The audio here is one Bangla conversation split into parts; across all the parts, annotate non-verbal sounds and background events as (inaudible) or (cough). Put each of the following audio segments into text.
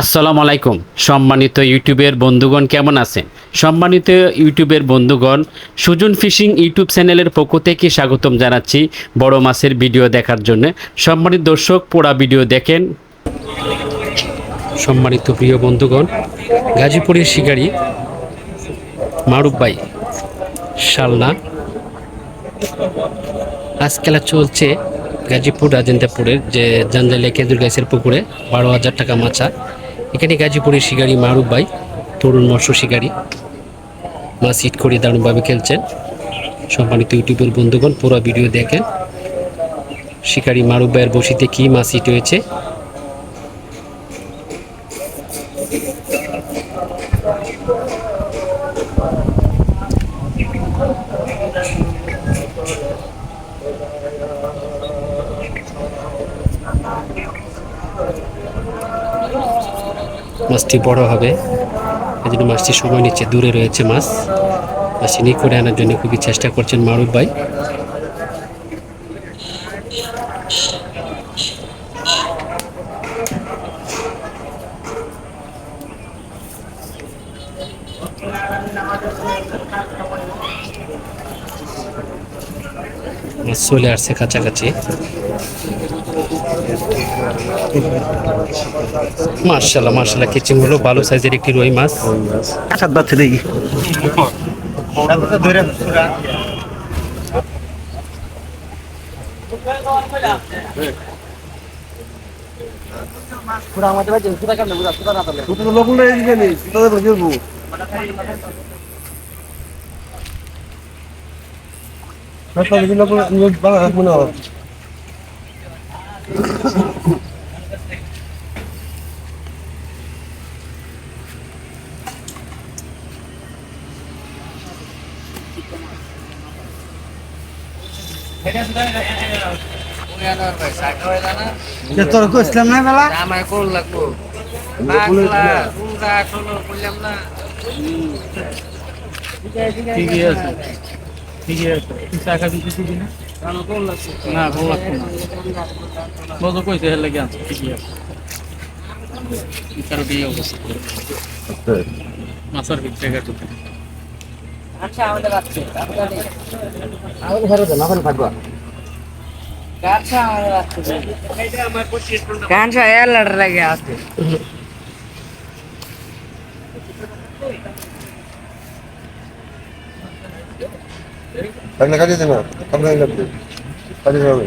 আসসালামু আলাইকুম সম্মানিত ইউটিউবের বন্ধুগণ কেমন আছেন? সম্মানিত ইউটিউবের বন্ধুগণ, সুজন ফিশিং ইউটিউব চ্যানেলের পক্ষ থেকে স্বাগতম জানাচ্ছি বড় মাছের ভিডিও দেখার জন্য। সম্মানিত দর্শক পোড়া ভিডিও দেখেন। সম্মানিত প্রিয় বন্ধুগণ, গাজীপুরের শিকারি মারুফ ভাই, শালনা। আজ খেলা চলছে গাজীপুর, রাজেন্দ্রপুরের যে জাঞ্জালে কেন্দ্র গাছের পুকুরে, বারো হাজার টাকা মাছা এখানে গাজীপুরের শিকারি মারুফ ভাই, তরুণ মৎস্য শিকারি। মাছ হিট করে দারুণভাবে খেলছেন। সম্মানিত ইউটিউবের বন্ধুগণ, পুরো ভিডিও দেখেন। শিকারি মারুফ ভাইয়ের বসিতে কী মাছ হিট হয়েছে? মাছটি বড় হবে। এই জন্য মাছটি সময় নিচ্ছে, দূরে রয়েছে মাছ। মাছটি করে আনার জন্য খুবই চেষ্টা করছেন মারুফ ভাই। চলে আসছে কাছাকাছি। মার্শাল্লাহ মার্শাল্লাহ কিচিং হলো ভালো সাইজের একটি রুই মাছ। সাত বাচ্চা দেখি। তোর কইছিলাম না বেলা লাগবো ঠিকই আছে ঠিকই আছে টাকা দিতে দিবি না আমার না ভালো লাগছে না বলো? কইছে হেলে জ্ঞান ঠিকই আছে ইতার দিয়ে অবস্থা মাছের ভিতরে গেছে আচ্ছা আমাদের আছে আমাকে ঘরে না থাকবা গাছা আমাদের আছে গাছা এর লড় লাগে আছে লাগলে কাজে দেবে কম লাগলে লাগবে কাজে যাবে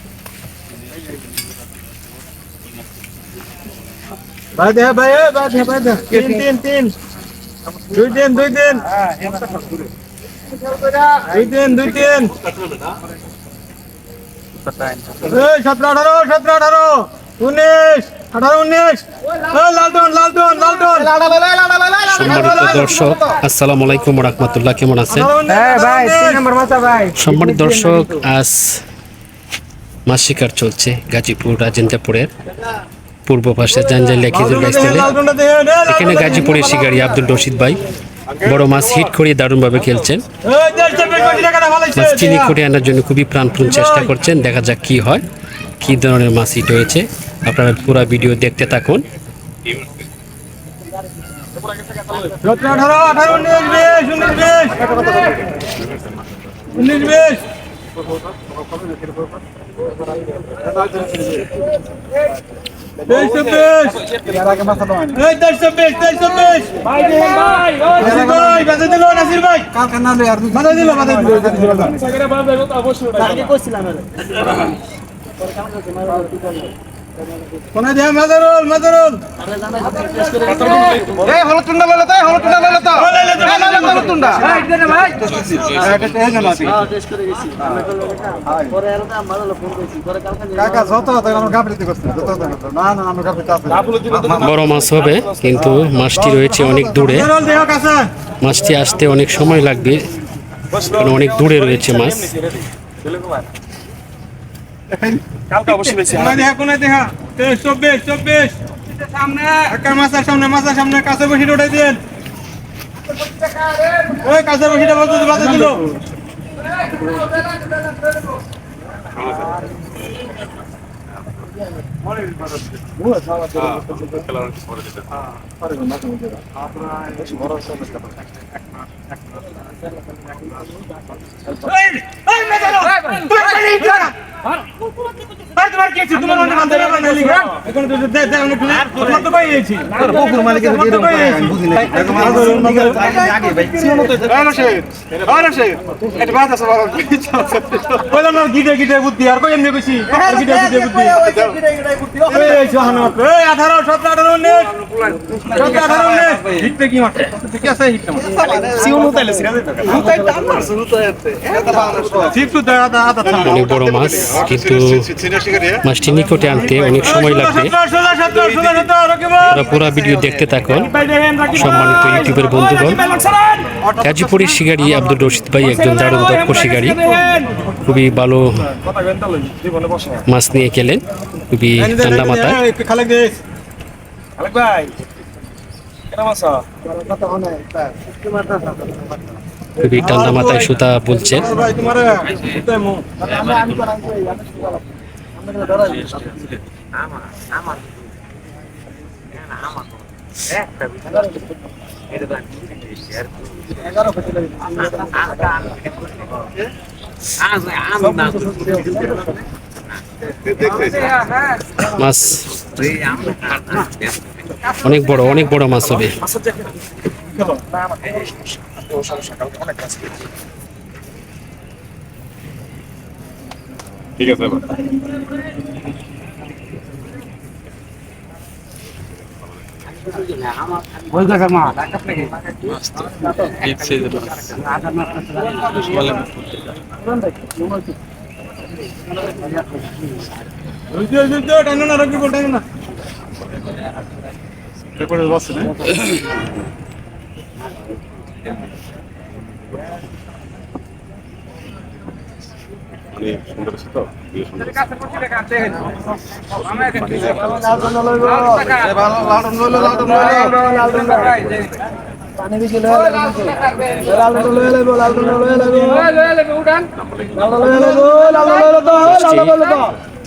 ভাই দে ভাই তিন তিন তিন। দুই দিন দুই দিন দুই দিন দুই দিন এই সতেরো আঠারো সতেরো আঠারো। উনিশ আঠারো দর্শক আসসালামু আলাইকুম রহমতুল্লাহ কেমন আছেন? ভাই তিন নম্বর মাথা ভাই। সম্মানিত দর্শক আজ মাছ শিকার চলছে গাজীপুর রাজেন্দ্রপুরের। পূর্ব পাশে জাঞ্জালিয়া খেজুর গাছ তেলে এখানে গাজীপুরের শিকারী আব্দুল রশিদ ভাই। বড় মাছ হিট করে দারুণভাবে খেলছেন। মাছ চিনি করে আনার জন্য খুবই প্রাণপণ চেষ্টা করছেন। দেখা যাক কি হয় কি ধরনের মাছ হিট হয়েছে। আপনারা পুরো ভিডিও দেখতে থাকুন। সতেরো আঠারো আঠারো উনিশ বিশ উনিশ বিশ উনিশ বিশ তেইশ চব্বিশ এই তেইশ চব্বিশ তেইশ চব্বিশ নাসির ভাই বাজে দিল নাসির ভাই। বাজে দিল বাজে দিল। কোনে দিয়ে মাদারুল মাদারুল? এই হলো টুন্ডা ললে তো হলো টুন্ডা ললে তো কোনটা কাকা যত কথা আমরা গাবলিতে করছি যত কথা না না আমরা গাবলিতে আছে বড় মাছ হবে কিন্তু মাছটি রয়েছে অনেক দূরে। মাছটি আসতে অনেক সময় লাগবে কারণ অনেক দূরে রয়েছে মাছ। দেখা কোনায় দেখা তেইশ চব্বিশ চব্বিশ। সামনে। একটা মাছের সামনে মাছের সামনে কাছে বসিটা উঠাই দিন ওই কাছে বসিটা বলতে বাধা দিল তোমার কি আছে? তোমার মনে বান্ধব বান্ধব এখন তো দে দে আমি তোমার তো কই গেছি পুকুর মালিক এর কি কই গেছি বুঝি নাই বললাম না গিটে গিটে বুদ্ধি আর কই এমনি কইছি গিটে গিটে বুদ্ধি এই জহান এই 18 17 18 19 17 18 19 হিটতে কি মারছে ঠিক আছে হিটতে সিউন উতাইলে সিরা দিতে সিফট তো আদা আদা অনেক বড় মাছ কিন্তু মাছটি নিকটে আনতে অনেক সময় লাগবে। 17 17 17 17 রকিব আপনারা পুরো ভিডিও দেখতে থাকুন। সম্মানিত ইউটিউবের বন্ধুগণ, গাজীপুরের শিকারী আব্দুল রশিদ ভাই একজন দারুণ দক্ষ শিকারী। খুবই ভালো মাছ নিয়ে গেলেন খুবই ঠান্ডা দেশ খুবই ঠান্ডা মাথায় সুতা বলছেন মাছ। অনেক বড় অনেক বড় মাছ হবে। টানো না রকিব টানো না পেপারে বসে না কাছে পড়ছে কাছে আমরা এখানে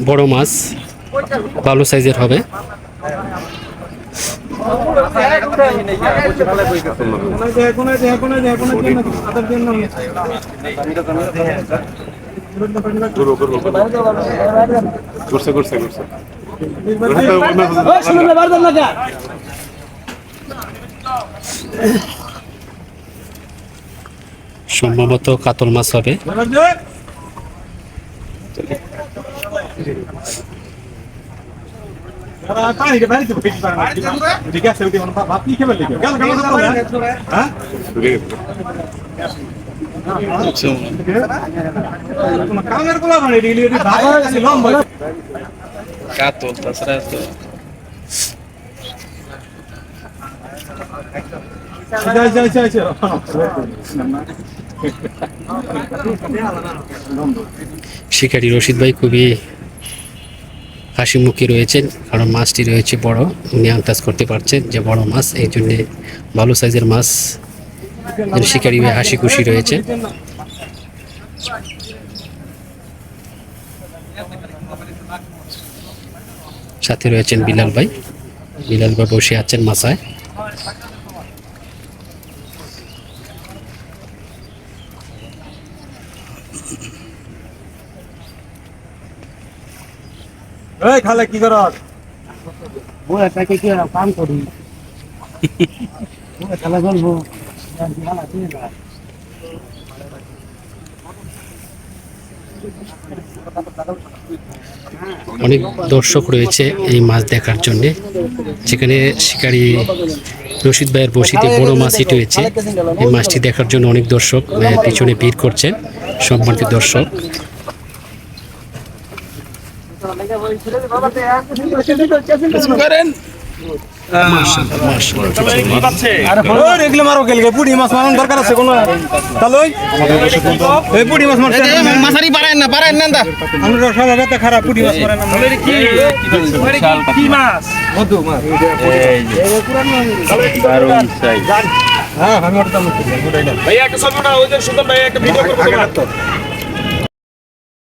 বড় মাছ, ভালো সাইজের হবে। কোনায় দেখ কোনায় দেখ কোনায় দেখ কোনায় দেখ আদার জন্য করছে করছে করছে সম্ভবত কাতল মাছ হবে ঠিক আছে ভাত কি খেবে হ্যাঁ কামের কোলা মানে ডিলি ভাত আছে শিকারী রশিদ ভাই খুবই হাসি মুখে রয়েছেন, কারণ মাছটি রয়েছে বড়, উনি আন্দাজ করতে পারছেন যে বড় মাছ, এই জন্যে ভালো সাইজের মাছ শিকারী হাসি খুশি রয়েছে। সাথে রয়েছেন বিলাল ভাই। বিলাল ভাই বসে আছেন মাছায় এই খালে কি করস কি কাম করি? (laughs) খেলা বলব অনেক দর্শক রয়েছে এই মাছ দেখার জন্যে, যেখানে শিকারী রশিদ ভাইয়ের বসিতে বড় মাছ হিট হয়েছে এই মাছটি দেখার জন্য অনেক দর্শক পিছনে ভিড় করছেন সম্মানিত দর্শক। ওই এগুলো মারো গেলগে পুঁটি মাছ মারার দরকার আছে কোনো? তাহলে ওই এই পুঁটি মাছ মারতে মাছারি পারেন না পারেন না দা। আমরা সবাই ব্যথা খারাপ পুঁটি মাছ মারে না কি? কি? মাছ? মধু মাছ। হ্যাঁ আমি ওটা দাম ভাই একটা না ওই যে সুন্দর ভাই একটা ভিডিও করব